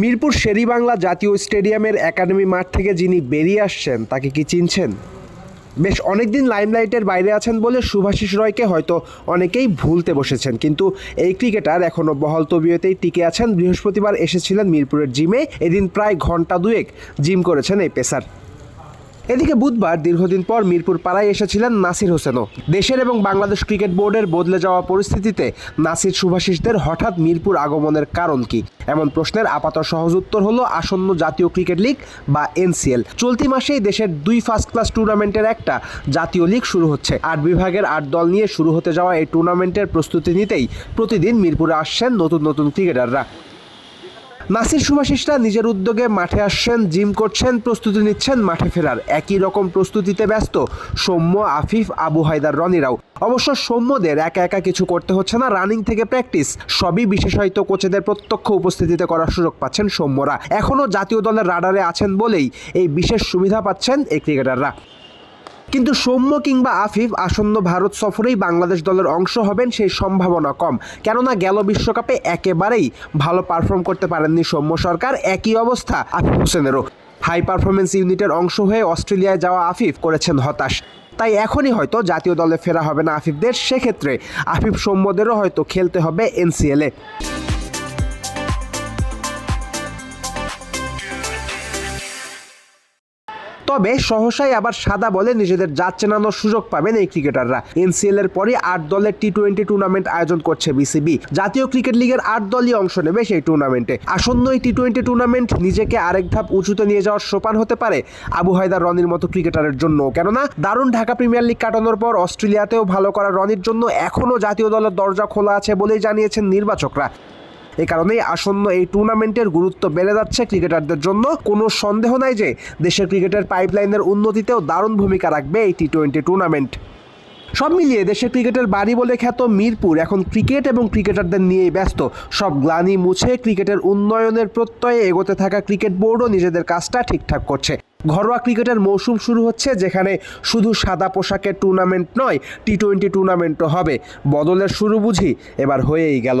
মিরপুর শেরিবাংলা জাতীয় স্টেডিয়ামের একাডেমি মাঠ থেকে যিনি বেরিয়ে আসছেন, তাকে কি চিনছেন? বেশ অনেকদিন লাইমলাইটের বাইরে আছেন বলে সুভাষিস রয়কে হয়তো অনেকেই ভুলতে বসেছেন, কিন্তু এই ক্রিকেটার এখনও বহল তবিয়তেই টিকে আছেন। বৃহস্পতিবার এসেছিলেন মিরপুরের জিমে, এদিন প্রায় ঘণ্টা দুয়েক জিম করেছেন এই পেসার। এদিকে বুধবার দীর্ঘদিন পর মিরপুর পাড়ায় এসেছিলেন নাসির হোসেনও। দেশের এবং বাংলাদেশ ক্রিকেট বোর্ডের বদলে যাওয়া পরিস্থিতিতে নাসির সুভাষিসদের হঠাৎ মিরপুর আগমনের কারণ কি? এমন প্রশ্নের আপাত সহজ উত্তর হলো আসন্ন জাতীয় ক্রিকেট লিগ বা এনসিএল। চলতি মাসেই দেশের দুই ফার্স্ট ক্লাস টুর্নামেন্টের একটা জাতীয় লিগ শুরু হচ্ছে। আট বিভাগের আট দল নিয়ে শুরু হতে যাওয়া এই টুর্নামেন্টের প্রস্তুতি নিতেই প্রতিদিন মিরপুরে আসছেন নতুন নতুন ক্রিকেটাররা। নাসির সুভাষিসরা নিজের উদ্যোগে মাঠে আসছেন, জিম করছেন, প্রস্তুতি নিচ্ছেন, মাঠে ফেরার। একই রকম প্রস্তুতিতে ব্যস্ত সৌম্য, আফিফ, আবু হায়দার, রনিরাও। অবশ্য সৌম্যদের একা একা কিছু করতে হচ্ছে না, রানিং থেকে প্র্যাকটিস, সবই বিশেষায়িত কোচেদের প্রত্যক্ষ উপস্থিতিতে করার সুযোগ পাচ্ছেন সৌম্যরা। এখনও জাতীয় দলের রাডারে আছেন বলেই এই বিশেষ সুবিধা পাচ্ছেন এই ক্রিকেটাররা। কিন্তু সৌম্য কিংবা আফিফ আসন্ন ভারত সফরেই বাংলাদেশ দলের অংশ হবেন সেই সম্ভাবনা কম। কেননা গেল বিশ্বকাপে একেবারেই ভালো পারফর্ম করতে পারেননি সৌম্য সরকার, একই অবস্থা আফিফ হোসেনেরও। হাই পারফরমেন্স ইউনিটের অংশ হয়ে অস্ট্রেলিয়ায় যাওয়া আফিফ করেছেন হতাশ। তাই এখনই হয়তো জাতীয় দলে ফেরা হবে না আফিফদের, সেক্ষেত্রে আফিফ সৌম্যদেরও হয়তো খেলতে হবে এনসিএলে তবে সহসাই আবার সাদা বলে নিজেদের জাত চেনানোর সুযোগ পাবেন এই ক্রিকেটাররা। এনসিএল এর পরে আট দলের টি টোয়েন্টি টুর্নামেন্ট আয়োজন করছে বিসিবি। জাতীয় ক্রিকেট লিগের আট দলই অংশ নেবে সেই টুর্নামেন্টে আসন্ন এই টি টোয়েন্টি টুর্নামেন্ট নিজেকে আরেক ধাপ উঁচুতে নিয়ে যাওয়ার সোপান হতে পারে আবু হায়দার রনির মতো ক্রিকেটারের জন্য কেননা, দারুণ ঢাকা প্রিমিয়ার লিগ কাটানোর পর অস্ট্রেলিয়াতেও ভালো করা রনির জন্য এখনও জাতীয় দলের দরজা খোলা আছে বলেই জানিয়েছেন নির্বাচকরা। এ কারণেই আসন্ন এই টুর্নামেন্টের গুরুত্ব বেড়ে যাচ্ছে ক্রিকেটারদের জন্য। কোনো সন্দেহ নাই যে দেশের ক্রিকেটের পাইপলাইনের উন্নতিতেও দারুণ ভূমিকা রাখবে এই টি টোয়েন্টি টুর্নামেন্ট সব মিলিয়ে দেশের ক্রিকেটের বাড়ি বলে খ্যাত মিরপুর এখন ক্রিকেট এবং ক্রিকেটারদের নিয়েই ব্যস্ত। সব গ্লানি মুছে ক্রিকেটের উন্নয়নের প্রত্যয়ে এগোতে থাকা ক্রিকেট বোর্ডও নিজেদের কাজটা ঠিকঠাক করছে। ঘরোয়া ক্রিকেটের মৌসুম শুরু হচ্ছে যেখানে শুধু সাদা পোশাকের টুর্নামেন্ট নয় টি টোয়েন্টি টুর্নামেন্টও হবে। বদলের শুরু বুঝি এবার হয়েই গেল।